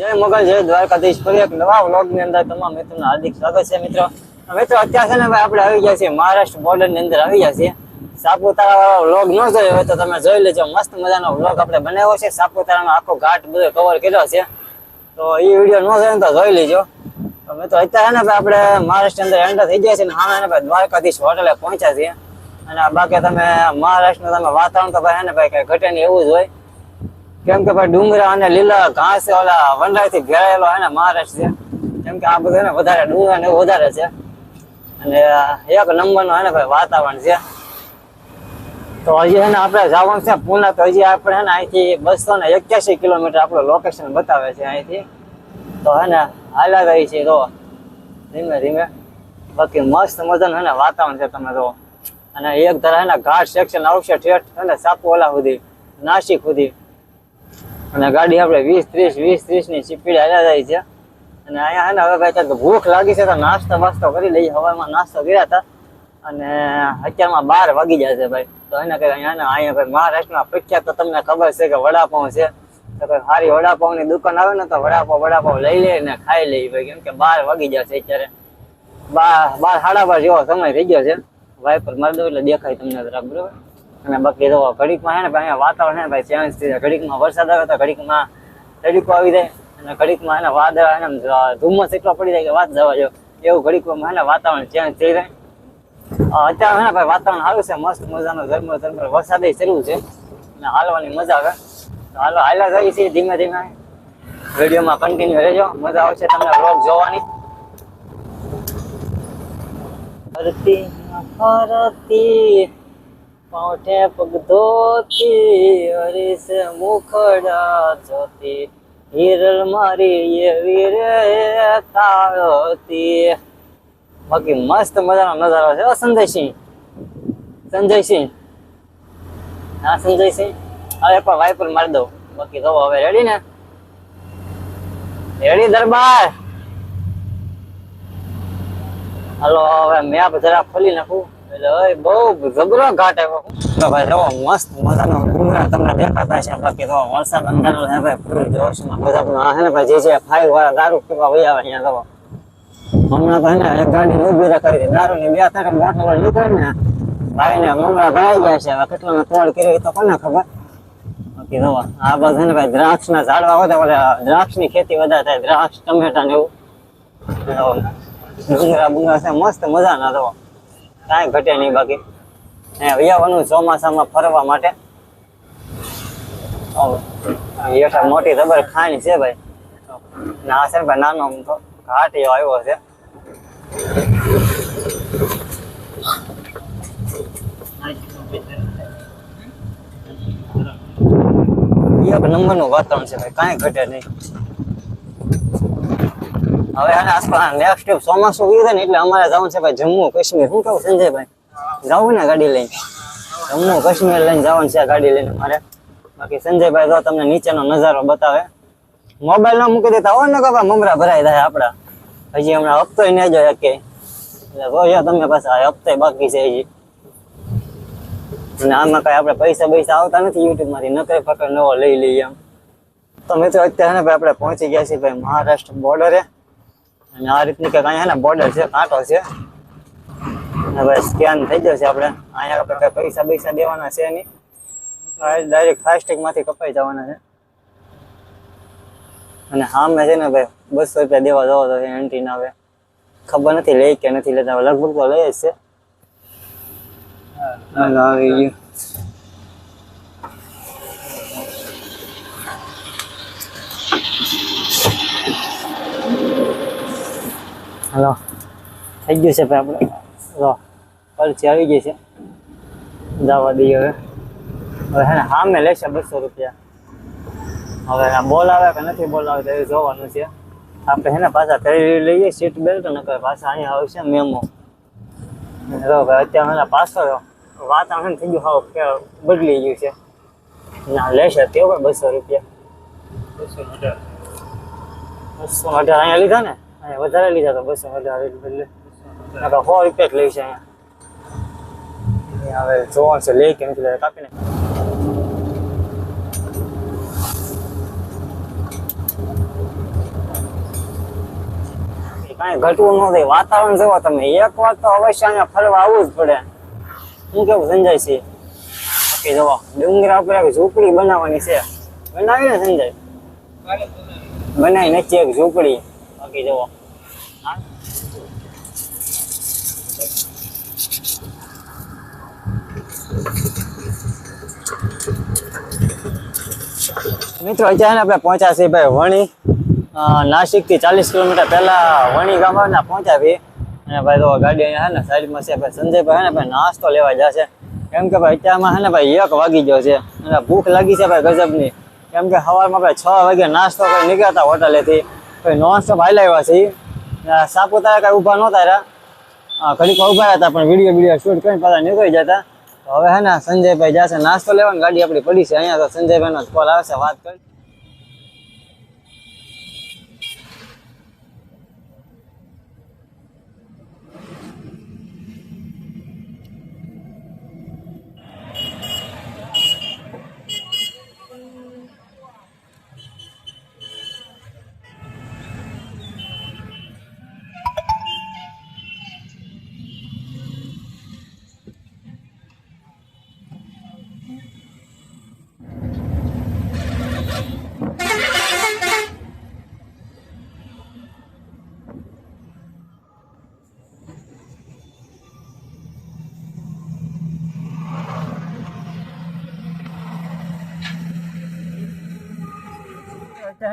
જય મોગલ જય દ્વારકાધીશ. ફરી એક નવા વ્લોગની અંદર તમામ મિત્રોનું હાર્દિક સ્વાગત છે, મિત્રો. મિત્રો, અત્યારે છે ને ભાઈ આપણે આવી ગયા છીએ મહારાષ્ટ્ર બોર્ડરની અંદર આવી ગયા છીએ. સાપુતારા વાળો વ્લોગ ન જોયો હોય તો તમે જોઈ લેજો. મસ્ત મજાનો વ્લોગ આપણે બનાવ્યો છે. સાપુતારાનો આખો ઘાટ બધો કવર કર્યો છે. તો એ વીડિયો ન જોયો તો જોઈ લેજો. મિત્રો, અત્યારે ને ભાઈ આપણે મહારાષ્ટ્ર અંદર એન્ટર થઈ ગયા છે ને ને ભાઈ દ્વારકાધીશ હોટલે પહોંચ્યા છીએ. અને બાકી તમે મહારાષ્ટ્રનું તમે વાતાવરણ તો ભાઈ ને ભાઈ કઈ ઘટે નહીં એવું જ હોય. કેમ કે ભાઈ ડુંગરા અને લીલા ઘાસ ઓલા વનરાયથી ઘેરાયેલો એને મહારાષ્ટ્ર છે. કેમ કે આ બધું ને વધારે ડુંગરા ને વધારે છે. અને એક નંબરનું હે ને ભાઈ વાતાવરણ છે. તો હજી હે ને આપણે જવાનું છે પુના, તો હજી આપણે હે ને અહીંથી બસો ને એક્યાસી કિલોમીટર આપણું લોકેશન બતાવે છે અહીંથી. તો હે ને હાલા ગઈ છે તો ધીમે ધીમે. બાકી મસ્ત મજાનું હે ને વાતાવરણ છે તમે તો અને એક ધારા હે ને ઘાટ સેક્શન આવશે ઠેઠ હે ને સાપોલા સુધી, નાસિક સુધી. અને ગાડી આપણે વીસ, ત્રીસ વીસ ત્રીસની સ્પીડ આવ્યા જાય છે. અને અહીંયા ને હવે ભાઈ તો ભૂખ લાગી છે તો નાસ્તો વાસ્તો કરી લઈએ. હવામાં નાસ્તો કર્યા હતા. અને અત્યારમાં બાર વાગી જાય છે ભાઈ. તો એને કઈ અહીંયા અહીંયા ભાઈ મહારાષ્ટ્રમાં પ્રખ્યાત તો તમને ખબર છે કે વડાપાઉં છે. તો કોઈ સારી વડાપાઉં ની દુકાન આવે ને તો વડાપાઉં વડાપાઉં લઈ લે ને ખાઈ લઈએ ભાઈ. કેમ કે બાર વાગી જાય છે અત્યારે. બાર બાર સાડા બાર જેવો સમય થઈ ગયો છે. વાઇપર મારી દો એટલે દેખાય તમને જરાક, બરોબર? અને બાકી તો ઘડીકમાં હે ને ભાઈ વાતાવરણ હે ને ભાઈ ચેન્જ થઈ જાય. ઘડીકમાં વરસાદ આવે તો ઘડીકમાં તડકો આવી જાય અને ઘડીકમાં એને વાદળ એને ધુમ્મસ એટલો પડી જાય કે વાત જવા જો એવું ઘડીકમાં એને વાતાવરણ ચેન્જ થઈ જાય. અત્યારે હે ને ભાઈ વાતાવરણ સારું છે, મસ્ત મજાનું, ધર્મ ધર્મ, વરસાદ શરૂ છે. અને હાલવાની મજા આવે. હાલો હાલા જઈએ છીએ ધીમે ધીમે. વિડીયોમાં કન્ટિન્યુ રહેજો. મજા આવશે તમને બ્લોગ જોવાની. ફરતી ફરતી. પાઠે પગ ધોતી હરીશ મુખડા જોતી. હિરલ મારી એવી રે તાળતી. બાકી મસ્ત મજાનો નજારો છે સંજયસિંહ. સંજયસિંહ. હા, સંજયસિંહ. હવે પણ વાઇપર મારી દઉં. બાકી તો હવે રેડી ને? રેડી દરબાર? હાલો, હવે મેપ જરા ખોલી નાખું. એટલે બહુ જબરો ભાઈ જો મસ્ત મજાનો ડુંગરા તમને દેખાતા છે. બાકી તો વરસાદ છે ભાઈ પૂરું જોશમાં બધા આ ભાઈ, જે છે વાળા દારૂ પીવા વહી આવે અહીંયા હમણાં તો એક ગાડી ઊભી કરી ની બે ત્રણ બોટલો નીકળે ને ભાઈ ને ડુંગરા છે. હવે કેટલાનો તોડ કર્યો તો કોને ખબર? બાકી જો આ બાજુ ને ભાઈ દ્રાક્ષ ના ઝાડવા ઓલા દ્રાક્ષની ખેતી વધારે થાય, દ્રાક્ષ, ટમેટા ને એવું. ડુંગરા બુંગરા છે, મસ્ત મજા ના તો. કાંઈ ઘટે નહીં બાકી. વૈયાવાનું ચોમાસામાં ફરવા માટે. હેઠા મોટી ખબર ખાણી છે ભાઈ. ના છે ભાઈ નાનો તો ઘાટ એવો આવ્યો છે. એક નંબરનું વાતાવરણ છે ભાઈ, કાંઈ ઘટે નહીં. હવે આને આસપાસ નેક્સ્ટ ચોમાસું ગયું છે ને એટલે અમારે જવાનું છે ભાઈ જમ્મુ કાશ્મીર. શું કહું સંજયભાઈ જવું ને ગાડી લઈને. જમ્મુ કાશ્મીર લઈને જવાનું છે આ ગાડી લઈને મારે. બાકી સંજયભાઈ તો તમને નીચેનો નજારો બતાવે. મોબાઈલ ન મૂકી દેતા હોય ને કે ભાઈ મમરા ભરાઈ જાય આપડા. હજી હમણાં હપ્તોય નહીં જાય કે એટલે જોયો તમે પાછા, આ હપ્તે બાકી છે હજી. અને આમાં કઈ આપણે પૈસા પૈસા આવતા નથી યુટ્યુબમાંથી નકરે ફકર નવો લઈ લઈએ એમ. તો મિત્રો, અત્યારે ને ભાઈ આપણે પહોંચી ગયા છીએ ભાઈ મહારાષ્ટ્ર બોર્ડરે અને આ રીતની કંઈક અહીંયા ને બોર્ડર છે, કાંટો છે. ભાઈ સ્કેન થઈ જશે આપણે. અહીંયા આપણે કઈ પૈસા પૈસા દેવાના છે નહીં. ડાયરેક્ટ ફાસ્ટેગમાંથી કપાઈ જવાના છે. અને સામે છે ને ભાઈ, બસો રૂપિયા દેવા જવો તો એન્ટ્રી ના આવે ખબર નથી લઈ કે નથી લેતા લગભગ તો લઈ જ છે. હલો. થઈ ગયું છે ભાઈ આપણે. જો પરચી આવી ગઈ છે. જવા દઈએ હવે. હવે હે ને સામે લેશે બસો રૂપિયા. હવે બોલાવે કે નથી બોલાવે તો એ જોવાનું છે. આપણે હે ને પાછા કરી લઈએ સીટ બેલ્ટ નકર પાછા અહીંયા આવશે મેમો. જો ભાઈ, અત્યારે પાછળ વાતાવરણ થઈ ગયું, હાવ બદલી ગયું છે. ના, લેશે તે ભાઈ બસો રૂપિયા. બસો અઢાર અહીંયા લીધા ને? અહીંયા વધારે લીધા તો બસો અઢાર એટલે આપણે સો રૂપિયા જ લઈશ અહીંયા. હવે જોવાનું છે, લે કે નથી લેતા કાપીને કાંઈ ઘટવું ન થાય, વાતાવરણ જોવો તમે. એક વાર તો અવશ્ય અહીંયા ફરવા આવવું જ પડે. હું કેવું સંજય છે? બાકી જોવો ડુંગરા ઉપર એક ઝૂંપડી બનાવવાની છે. બનાવી ને સંજય? બનાવી નથી એક ઝૂંપડી. બાકી જોવો મિત્રો અત્યારે આપણે પહોંચ્યા છીએ ભાઈ વણી. નાસિકથી ચાલીસ કિલોમીટર પહેલા વણી ગામ આવે ને પહોંચ્યા છીએ. અને ભાઈ તો ગાડી અહીંયા હે ને સાઈડમાં છે. ભાઈ સંજયભાઈ ને ભાઈ નાસ્તો લેવા જશે. કેમ કે ભાઈ અત્યારમાં હે ને ભાઈ એક વાગી ગયો છે. અને ભૂખ લાગી છે ભાઈ ગજબની. કેમ કે સવારમાં ભાઈ છ વાગે નાસ્તો કરી નીકળતા હોટલેથી. નોન સ્ટોપ હાલ્યા આવ્યા છે. સાપુતારા કાંઈ ઊભા નહોતા રહ્યા. ઘડીક ઊભા હતા, પણ વીડિયો વીડિયો શૂટ કરીને પાછા નીકળી જતા. હવે હે ને સંજયભાઈ જશે, નાસ્તો લેવાની, ગાડી આપણી પડી છે, અહીંયા તો સંજયભાઈનો કોલ આવશે વાત કરી.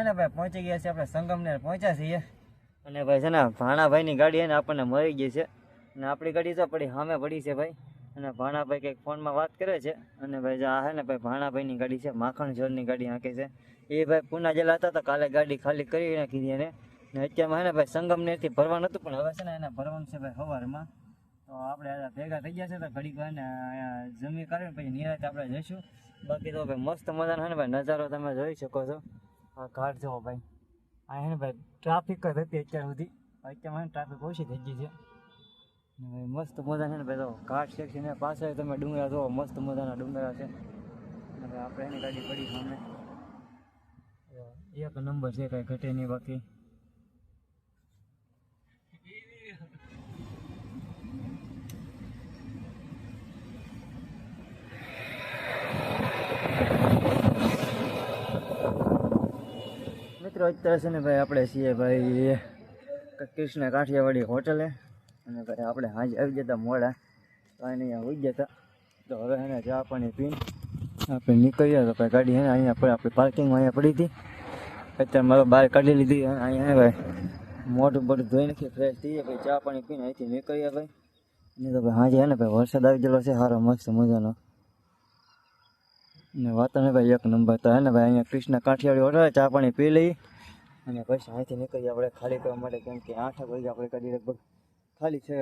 ને ભાઈ પહોંચી ગયા છે, આપણે સંગમને પહોંચ્યા છીએ. અને ભાઈ છે ને ભાણાભાઈની ગાડી એને આપણને મળી ગઈ છે. અને આપણી ગાડી તો પડી સામે પડી છે ભાઈ. અને ભાણાભાઈ કંઈક ફોનમાં વાત કરે છે. અને ભાઈ આ છે ને ભાઈ ભાણાભાઈની ગાડી છે, માખણ જોરની ગાડી હાંકે છે. એ ભાઈ પૂના જેલા હતા તો કાલે ગાડી ખાલી કરી નાખી હતી એને. ને અત્યારમાં છે ને ભાઈ સંગમનેરથી ભરવાનું હતું પણ હવે છે ને એને ભરવાનું છે ભાઈ સવારમાં. તો આપણે ભેગા થઈ ગયા છે તો ઘડીક ને જમી કાઢીને પછી નિરાતે આપણે જઈશું. બાકી તો ભાઈ મસ્ત મજાનો છે ને ભાઈ નજારો તમે જોઈ શકો છો. આ જવો ભાઈ. આ હે ભાઈ ટ્રાફિક જ હતી અત્યાર સુધી. અત્યારમાં ટ્રાફિક ઓછી થઈ ગઈ છે. મસ્ત મજા છે ને ભાઈ, તો ઘાટ ને પાછળ તમે ડુંગરા જુઓ, મસ્ત મજાના ડુંગરા છે. આપણે એની ગાડી પડી સામે. એક નંબર છે કાંઈ ઘટે નહીં બાકી. મિત્રો, અત્યારે છે ને ભાઈ આપણે છીએ ભાઈ કૃષ્ણ કાઠિયાવાડી હોટલે. અને ભાઈ આપણે હાજ આવી જતા મોડા, તો એને અહીંયા હોઈ જતા તો હવે એને ચા પાણી પીને આપણે નીકળ્યા તો ભાઈ ગાડી હે ને અહીંયા પડે આપણી પાર્કિંગમાં અહીંયા પડી હતી. અત્યારે મારો બહાર કાઢી લીધી અને અહીંયા હે ભાઈ મોઢું બધું ધોઈ નાખી ફ્રેશ થઈએ ભાઈ ચા પાણી પીને અહીંથી નીકળ્યા ભાઈ. અને તો ભાઈ હાજે હે ને ભાઈ વરસાદ આવી ગયેલો છે સારો મસ્ત મજાનો. ને વાતાવરણ ભાઈ એક નંબર તો હે ને ભાઈ અહીંયા કૃષ્ણ કાઠિયાવાડી હોટલ ચા પાણી પી લઈ અને પછી અહીંથી નીકળી આપણે ખાલી કરવા માટે, કેમ કે આઠ વાગે આપણે કદી લગભગ ખાલી છે,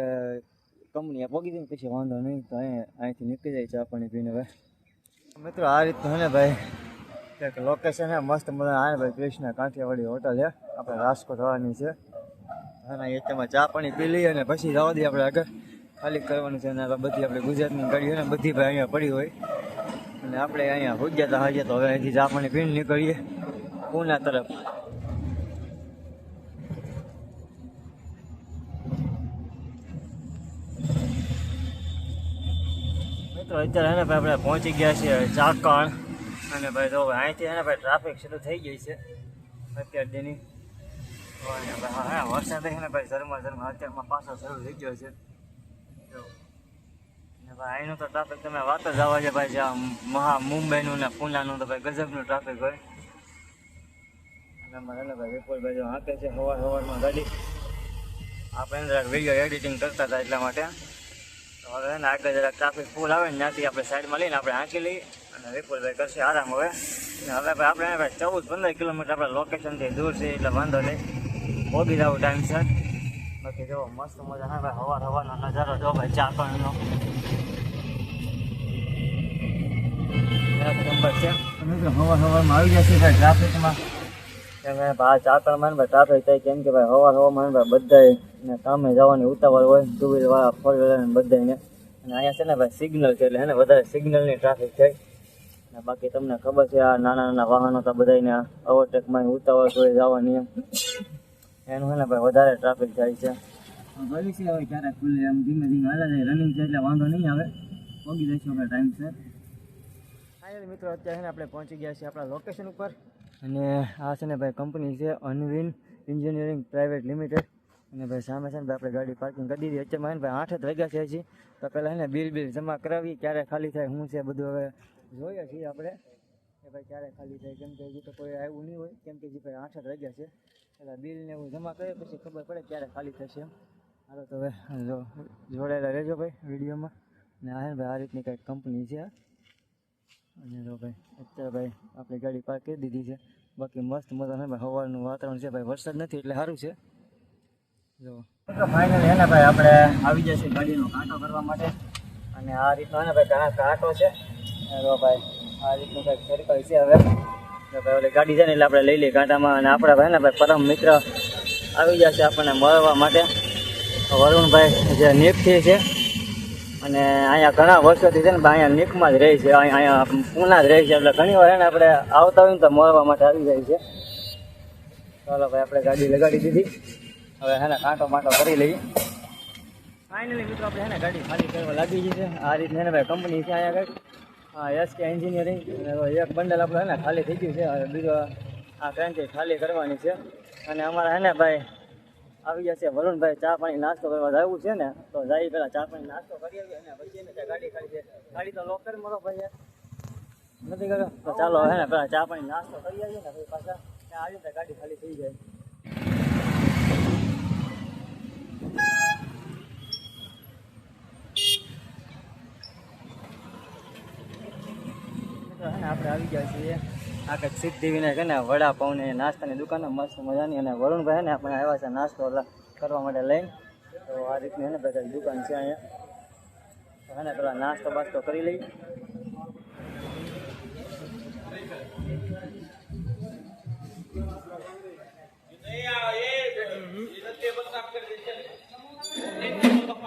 કંપની પગી દઈને પછી વાંધો નહીં, તો અહીં, અહીંથી નીકળી જાય ચા પાણી પીને ભાઈ મિત્રો, આ રીતનું હે ને ભાઈ એક લોકેશન હે મસ્ત મજા આ ભાઈ, કૃષ્ણ કાઠિયાવાડી હોટલ છે. આપણે રાજકોટ આવવાની છે. અને એ તેમાં ચા પાણી પી લઈએ અને પછી જવા દઈએ આપણે આગળ. ખાલી કરવાનું છે અને બધી આપણે ગુજરાતની ગાડી હોય ને, બધી ભાઈ અહીંયા પડી હોય. અને આપણે અહીંયા ભૂગ્યા હતા હાજર તો હવે અહીંથી ચા પાણી પીને નીકળીએ. પૂના તરફ. મિત્રો અત્યારે હે ને ભાઈ આપણે પહોંચી ગયા છીએ ઝાકણ અને ભાઈ તો અહીંથી હે ને ભાઈ ટ્રાફિક શરૂ થઈ ગઈ છે. અત્યાર હા વરસાદ ને ભાઈ ઝરમર ઝરમર અત્યારમાં પાછો શરૂ થઈ ગયો છે. ભાઈ અહીંનું તો ટ્રાફિક તમે વાત જ આવે છે ભાઈ જ્યાં મહા મુંબઈનું ને પુનાનું તો ભાઈ ગજબનું ટ્રાફિક હોય. અને મારે ભાઈ વિપુલભાઈ જો હાંકે છે સવાર સવારમાં ગાડી. આપણે વીડિયો એડિટિંગ કરતા હતા એટલા માટે. તો હવે છે ને આગળ જરાક ટ્રાફિક ફૂલ આવે ત્યાંથી આપણે સાઈડમાં લઈને આપણે હાંકી લઈએ. અને વિપુલભાઈ કરશે આરામ હવે. હવે આપણે ભાઈ ચૌદ પંદર કિલોમીટર આપણે લોકેશનથી દૂર છે એટલે વાંધો નહીં. પહોંચી જવું ટાઈમ સર બાકી જો, મસ્ત મજા હા ભાઈ હવાર હવારનો નજારો જો ભાઈ ચાકણનો એક નંબર છે. હવા હવામાં આવી જશે ભાઈ ટ્રાફિકમાં કે ભાઈ ચાર ત્રણ મહિના ટ્રાફિક થાય કેમ કે ભાઈ હવાર હવારમાં ભાઈ બધા ને કામે જવાની ઉતાવળ હોય. ટુ વ્હીલર વાળા ફોર વ્હીલર ને બધાને અને અહીંયા છે ને ભાઈ સિગ્નલ છે એટલે હે વધારે સિગ્નલની ટ્રાફિક થાય. ને બાકી તમને ખબર છે આ નાના નાના વાહનો તો બધાને ઓવરટેકમાં ઉતાવળ હોય જવાની એમ. એનું છે ને ભાઈ વધારે ટ્રાફિક થાય છે. ભવિષ્ય છે હવે ક્યારેક ખુલ્લે એમ ધીમે ધીમે હાલે રનિંગ છે એટલે વાંધો નહીં આવે. પગી જઈશું આપણે ટાઈમ છે ફાઇનલ મિત્રો અત્યારે આપણે પહોંચી ગયા છીએ આપણા લોકેશન ઉપર. અને આ છે ને ભાઈ કંપની છે અનવિન એન્જિનિયરિંગ પ્રાઇવેટ લિમિટેડ અને ભાઈ સામે છે ને ભાઈ આપણે ગાડી પાર્કિંગ કરી દીધી. અત્યારે ને ભાઈ આઠ જ વાગ્યા છે હજી. તો પહેલાં એને બિલ બિલ જમા કરાવી, ક્યારે ખાલી થાય, શું છે બધું હવે જોઈએ છીએ આપણે. કે ભાઈ ક્યારે ખાલી થાય, કેમ કે હજી તો કોઈ આવ્યું નહીં હોય. કેમ કે હજી ભાઈ આઠ જ વાગ્યા છે. એટલે બિલ ને એવું જમા કરીએ પછી ખબર પડે ક્યારે ખાલી થશે એમ. હાલો તો હવે જોડાયેલા રહેજો ભાઈ વિડીયોમાં. અને આ ભાઈ આ રીતની કંઈક કંપની છે. અને તો ભાઈ, અત્યારે ભાઈ આપણી ગાડી પાર્ક કરી દીધી છે. બાકી મસ્ત મજા ભાઈ હવાનું વાતાવરણ છે ભાઈ. વરસાદ નથી, એટલે સારું છે. જો. ફાઇનલી ફાઇનલ ને ભાઈ, આપણે આવી જશે ગાડીનો કાંટો કરવા માટે. અને આ રીતનો એને ભાઈ ઘણા કાંટો છે. તો ભાઈ, આ રીતનું કંઈક સર્કલ છે હવે. તો ભાઈ, ઓલી ગાડી છે ને, એટલે આપણે લઈ લઈએ કાંટામાં અને આપણા ભાઈ ને ભાઈ, પરમ મિત્ર આવી જશે આપણને મળવા માટે. વરુણભાઈ જે નેપથી છે અને અહીંયા ઘણા વર્ષોથી છે ને અહીંયા નીકમાં જ રહે છે. અહીંયા પૂના જ રહે છે. એટલે ઘણી વાર એને આપણે આવતા હોય ને તો મળવા માટે આવી જાય છે. ચાલો ભાઈ, આપણે ગાડી લગાડી દીધી. હવે હે ને કાંટો માટો કરી લઈએ. ફાઇનલી મિત્રો, આપણે હે ને ગાડી ખાલી કરવા લાગી ગઈ છે. આ રીતે હે ને ભાઈ કંપની છે અહીંયા કંઈક હા એસ કે એન્જિનિયરિંગ એક બંડલ આપણે હે ને ખાલી થઈ ગયું છે. હવે બીજો આ ક્રાંતિ ખાલી કરવાની છે. અને અમારા હે ને ભાઈ આવી જશે વરુણભાઈ ચા પાણી નાસ્તો કરવા જવું છે ને, તો જાય પેલા ચા પાણી નાસ્તો કરી આવીએ અને પછી ને ગાડી ખાલી છે. ગાડી તો લોકર મળો ભાઈ નથી કર્યો? તો ચાલો હે ને પેલા ચા પાણી નાસ્તો કરી આવીએ ને, પછી પાછા ત્યાં આવીને તો ગાડી ખાલી થઈ જાય. આપણે આવી ગયા છીએ. આ કંઈક સિદ્ધિવિનાયક હે ને વડાપાઉં ને નાસ્તાની દુકાન મસ્ત મજાની અને વરુણભાઈ ને આપણે આવ્યા છે નાસ્તો કરવા માટે લઈને. તો આ રીતની એને બધા દુકાન છે અહીંયા. તો હે ને, પેલા નાસ્તો બાસ્તો કરી લઈ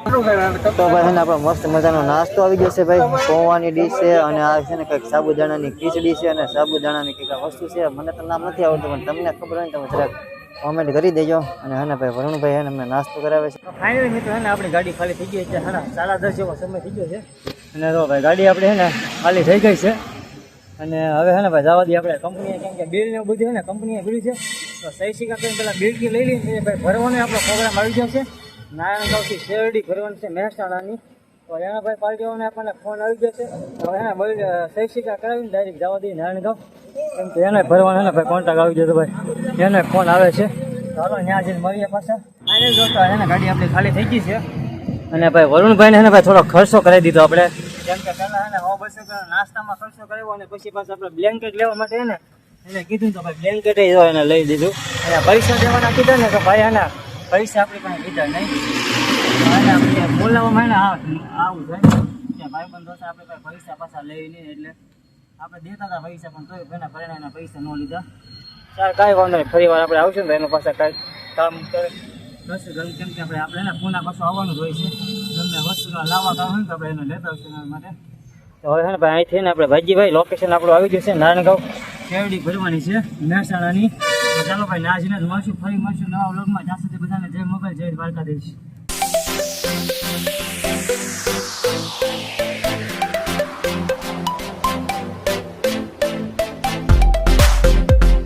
તો ભાઈ આપણો મસ્ત મજાનો નાસ્તો આવી ગયો છે ભાઈ. પૌવાની ડીશ છે અને આ છે ને કંઈક સાબુદાણાની ખીચડી છે અને સાબુદાણાની કંઈક વસ્તુ છે. મને તો નામ નથી આવડતું, પણ તમને ખબર હોય ને તમે જરાક કોમેન્ટ કરી દેજો. અને હે ભાઈ, વરુણભાઈ હે ને અમને નાસ્તો કરાવે છે. ફાઇનલી મિત્રો, હે ને આપણી ગાડી ખાલી થઈ ગઈ છે. હા સાડા દસ જેવો સમય થઈ ગયો છે. અને તો ભાઈ, ગાડી આપણે હે ને ખાલી થઈ ગઈ છે. અને હવે હે ને ભાઈ, જવા દઈએ આપણે કંપનીએ. કેમ કે બિલ ને બધું હે ને કંપનીએ ભર્યું છે. તો સહી સિક્કા કરીને પેલા બિલ લઈ લઈએ ભાઈ ભરવાનો આપણો પ્રોગ્રામ આવી ગયો છે. નારાયણગાંવથી શેરડી ભરવાની છે મહેસાણાની. તો એના ભાઈ પાર્ટીઓને આપણને ફોન આવી ગયો છે. હવે એને સહી કરાવીને ડાયરેક્ટ જવા દઈએ નારાયણગાંવ. કેમ કે એને ભરવાનો એને ભાઈ કોન્ટેક્ટ આવી ગયો તો ભાઈ. એને ફોન આવે છે. ચાલો ત્યાં જઈને મળીએ પાછા. ફાઇનલ જોતા એને ગાડી આપણી ખાલી થઈ ગઈ છે. અને ભાઈ વરુણભાઈને એને ભાઈ થોડો ખર્ચો કરાવી દીધો આપણે. કેમ કે પહેલાં એને હો બસો નાસ્તામાં ખર્ચો કર્યો અને પછી પાછા આપણે બ્લેન્કેટ લેવા માટે એને એને કીધું તો ભાઈ બ્લેન્કેટ એને લઈ દીધું. અને પૈસા દેવાના કીધા ને તો ભાઈ એના પૈસા આપણી પાસે કીધા નહીં. અને આપણે બોલાવવા માંડે આવું થાય કે ભાઈ બંધો છે, આપણે પાસે પૈસા પાછા લઈ નહીં એટલે આપણે દેતા હતા પૈસા, પણ તોય એના પરિણામે પૈસા ન લીધા. ચાલ, કાંઈ વાંધો નહીં, ફરી વાર આપણે આવશું ને એનું પાછા કાંઈ કામ કરે. બસ ગમે કેમ કે આપણે આપણે એના પૂના પાછું આવવાનું જ હોય છે. ગમે વસ્તુ લાવવા કામ હોય ને તો આપણે એને લેતા આવશું એના માટે. હવે છે ને, ભાઈ અહીંથી ને આપણે ભાઈજીભાઈ લોકેશન આપણું આવી ગયું છે નારાયણગાંવ કેવડી ભરવાની છે, મહેસાણાની. ચાલો ભાઈ નાજીને જ મળશું, ફરી મળશું નવા વ્લોગમાં. જ્યાં સુધી બધાને જય મોબાઈલ જય દ્વારકાધીશ.